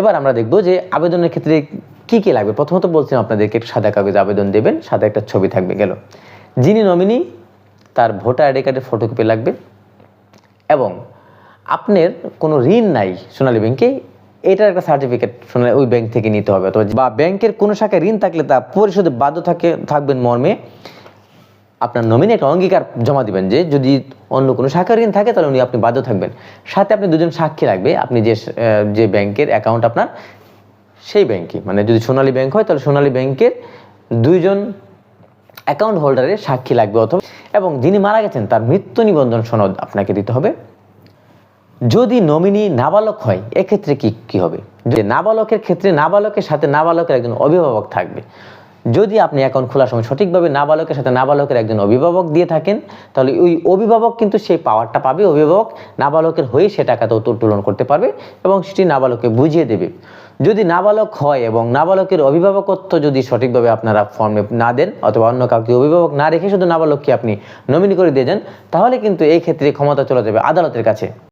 এবার আমরা দেখব যে আবেদনের ক্ষেত্রে কি কি লাগবে। প্রথমত বলছিলাম আপনাদেরকে সাদা কাগজে আবেদন দেবেন, সাদা একটা ছবি থাকবে, গেল। যিনি নমিনি তার ভোটার আইডি কার্ডের ফটোকপি লাগবে এবং আপনার কোনো ঋণ নাই সোনালী ব্যাংকে এটার একটা সার্টিফিকেট সোনালী ওই ব্যাংক থেকে নিতে হবে। অথবা বা ব্যাংকের কোনো শাখায় ঋণ থাকলে তা পরিশোধে বাধ্য থাকে, থাকবেন মর্মে। আপনার নমিনি একটা অঙ্গীকার জমা দিবেন যে যদি অন্য কোনো শাখার ঋণ থাকে, তাহলে উনি আপনি বাধ্য থাকবেন। সাথে আপনি দুজন সাক্ষী লাগবে। আপনি যে যে ব্যাংকের অ্যাকাউন্ট আপনার, সেই ব্যাংকে মানে যদি সোনালী ব্যাংক হয়, তাহলে সোনালী ব্যাংকের দুইজন অ্যাকাউন্ট হোল্ডারের সাক্ষী লাগবে অথবা, এবং যিনি মারা গেছেন, তার মৃত্যু নিবন্ধন সনদ আপনাকে দিতে হবে। যদি নমিনি নাবালক হয়, এক্ষেত্রে কি কি হবে? যে নাবালকের ক্ষেত্রে নাবালকের সাথে নাবালকের একজন অভিভাবক থাকবে যদি আপনি অ্যাকাউন্ট খোলার সময় সঠিকভাবে নাবালকের সাথে নাবালকের একজন অভিভাবক দিয়ে থাকেন, তাহলে ওই অভিভাবক কিন্তু সেই পাওয়ারটা পাবে। অভিভাবক নাবালকের হয়ে সে টাকাটা উত্তোলন করতে পারবে এবং সেটি নাবালককে বুঝিয়ে দেবে। যদি নাবালক হয় এবং নাবালকের অভিভাবকত্ব যদি সঠিকভাবে আপনারা ফর্মে না দেন অথবা অন্য কাউকে অভিভাবক না রেখে শুধু নাবালককে আপনি নমিনি করে দিয়ে যান, তাহলে কিন্তু এই ক্ষেত্রে ক্ষমতা চলে যাবে আদালতের কাছে।